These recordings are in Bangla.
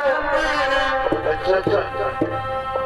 अच्छा अच्छा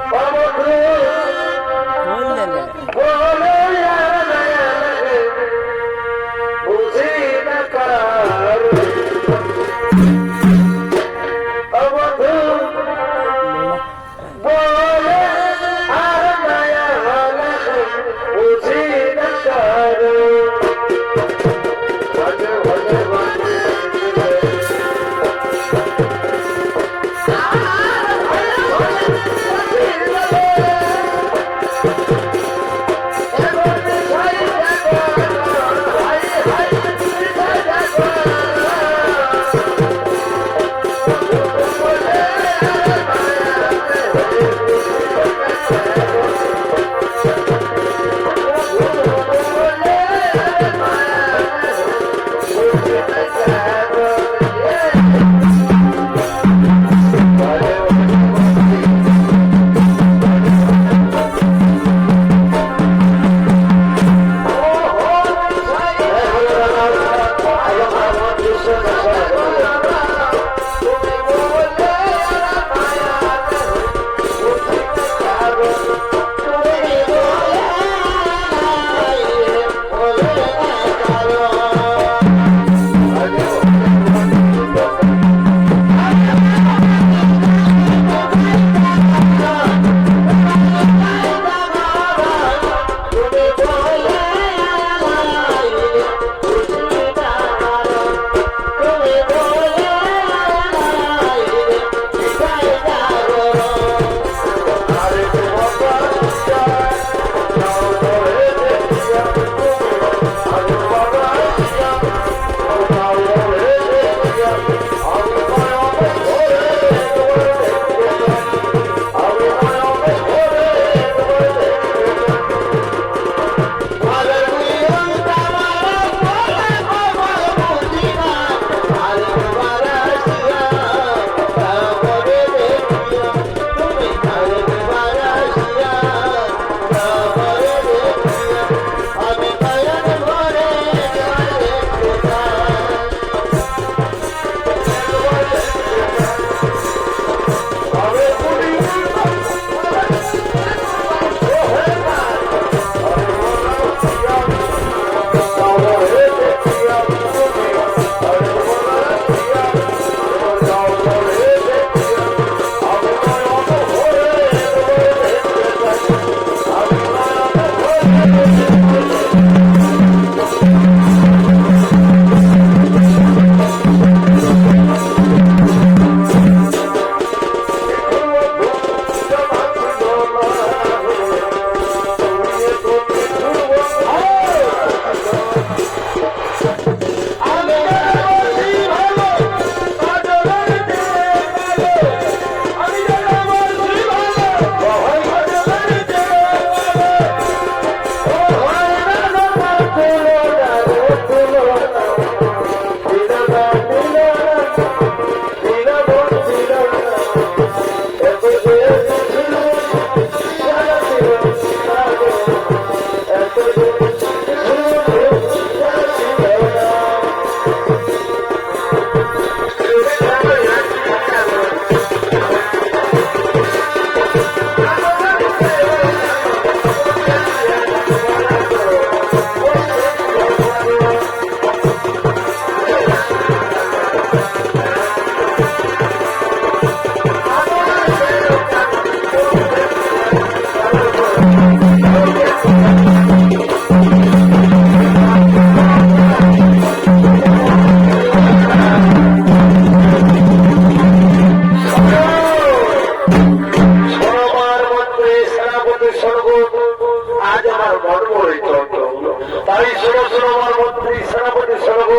সেনাপতি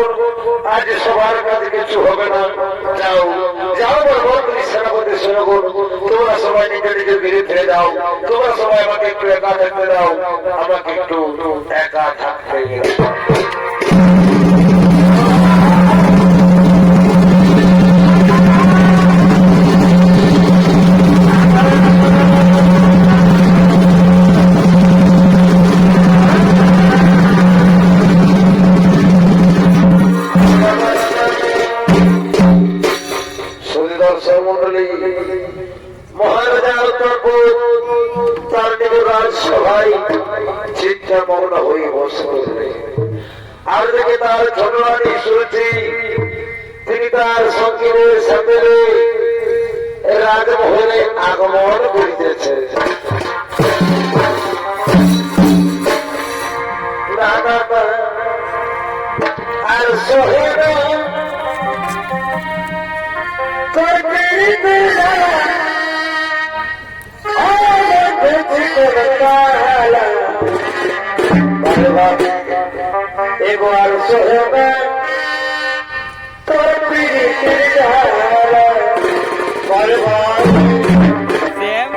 আজ সবার কাছে কিছু হবে না। যাও যাও আমার তুমি সেনাপতি স্বর্গ তোমরা সবাই নিজে নিজে বিরুদ্ধে যাও। তোমরা সবাই আমাকে একটু একা থাকতে দাও। আমাকে একটু একা থাকতে দাও। এবার সহবা তোর পীড়িতের জ্বালা, বারবার সেম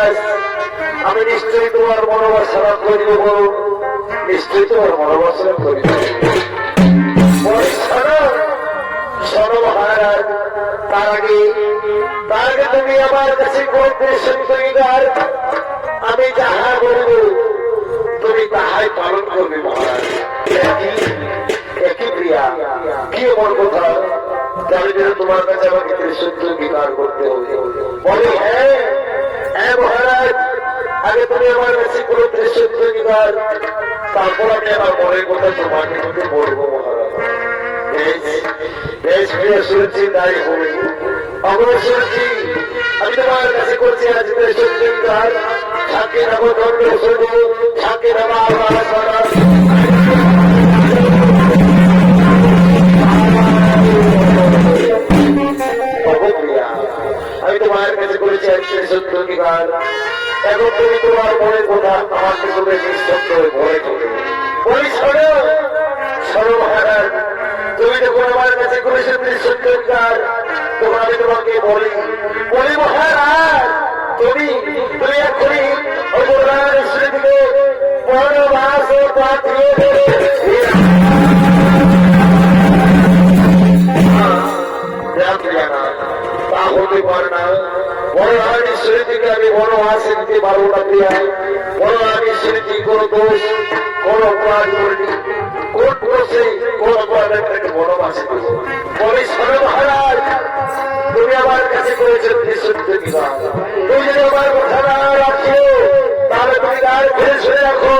মনের আমি নিশ্চয়ই তোমার মনোবাসনা করিব বলো নিশ্চয়ই তোমার মনোবাসনা করিব আমি যাহা বলব, তুমি তাহাই পালন করবে মহারাজ। একই কি আমার কথা? তোমার কাছে আমাকে বিকার করতে হবে। বলে হ্যাঁ হ্যাঁ মহারাজ, আগে তুমি আমার কাছে কোনো ত্রিসূত্র বিকার তারপর আমি আমার মনের কথা বলব, মহারাজ। বেশ বেশ শুনছি তাই হবে আমরা শুনছি আমি তোমার কাছে করছি আজকে সত্যিকার সাক্ষী রাখো দণ্ড শুধু সাক্ষী রাখো আমার যদি আমার কথা না রাখো তাহলে তুমি ফিরে শুনে রাখো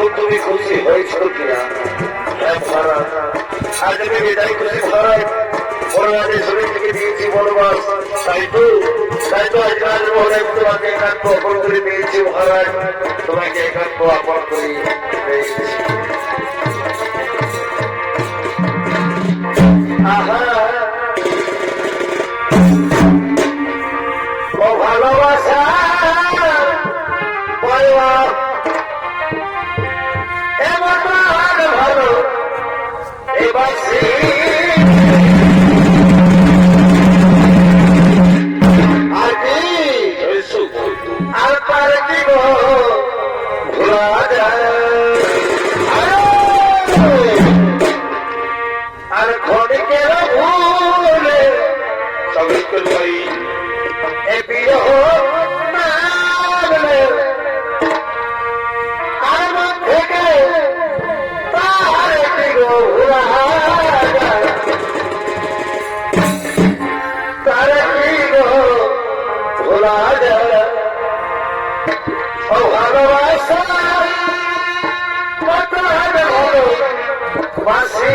এখন তুমি খুশি হয়েছ কিনা? হ্যাঁ আজ আমি বিদায় খুশি মহারাজ বড়বাদে শরীর থেকে দিয়েছি বনবাস। তাই তো তাই তো আজ রাজমহলে তোমাকে একান্ত অর্পণ করে দিয়েছি মহারাজ। তোমাকে একান্ত অর্পণ করে। দিয়েছি আহা! ভালোবাসা কত ভালো বাসি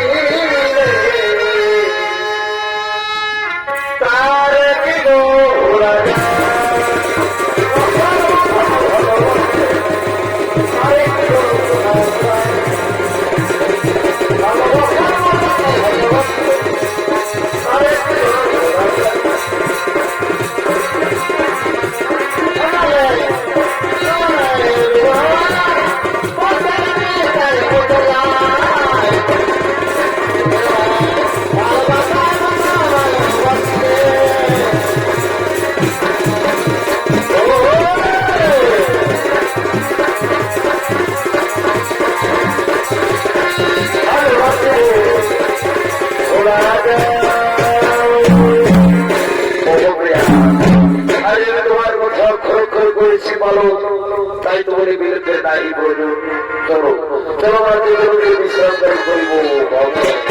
বলো তাই তোমার বিরুদ্ধে নাই বলব চলো চলো আমরা দুজনে বিশ্রাম করিব